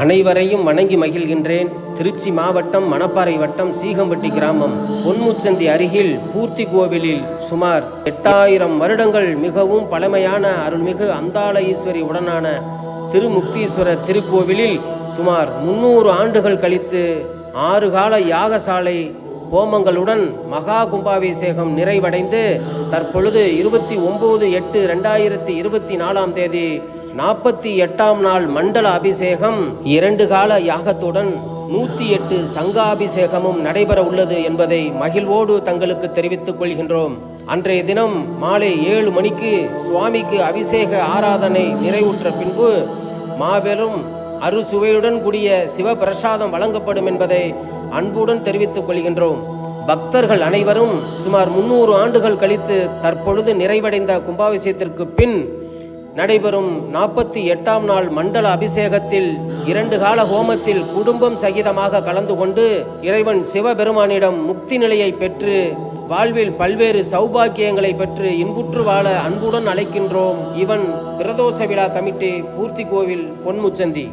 அனைவரையும் வணங்கி மகிழ்கின்றேன். திருச்சி மாவட்டம் மணப்பாறை வட்டம் சீகம்பட்டி கிராமம். பொன்முச்சந்தி அருகில் பூர்த்தி கோவிலில் சுமார் எட்டாயிரம் வருடங்கள் மிகவும் பழமையான அருள்மிகு அந்தாள ஈஸ்வரி உடனான திருமுக்தீஸ்வரர் திருக்கோவிலில் சுமார் முன்னூறு ஆண்டுகள் கழித்து ஆறு கால யாகசாலை ஹோமங்களுடன் மகா கும்பாபிஷேகம் நிறைவடைந்து தற்பொழுது இருபத்தி ஒம்பது எட்டு ரெண்டாயிரத்தி இருபத்தி நாலாம் தேதி நாற்பத்தி எட்டாம் நாள் மண்டல அபிஷேகம் இரண்டு கால யாகத்துடன் நூற்றி எட்டு சங்காபிஷேகமும் நடைபெற உள்ளது என்பதை மகிழ்வோடு தங்களுக்கு தெரிவித்துக் கொள்கின்றோம். அன்றைய தினம் மாலை ஏழு மணிக்கு சுவாமிக்கு அபிஷேக ஆராதனை நிறைவுற்ற பின்பு மாபெரும் அறுசுவையுடன் கூடிய சிவபிரசாதம் வழங்கப்படும் என்பதை அன்புடன் தெரிவித்துக் கொள்கின்றோம். பக்தர்கள் அனைவரும் சுமார் முன்னூறு ஆண்டுகள் கழித்து தற்பொழுது நிறைவடைந்த கும்பாபிஷேகத்திற்கு பின் நடைபெறும் நாற்பத்தி எட்டாம் நாள் மண்டல அபிஷேகத்தில் இரண்டு கால ஹோமத்தில் குடும்பம் சகிதமாக கலந்து கொண்டு இறைவன் சிவபெருமானிடம் முக்தி நிலையை பெற்று வாழ்வில் பல்வேறு சௌபாக்கியங்களை பெற்று இன்புற்று வாழ அன்புடன் அழைக்கின்றோம். இவன் பிரதோஷ விழா கமிட்டி பூர்த்தி கோவில் பொன்முச்சந்தி.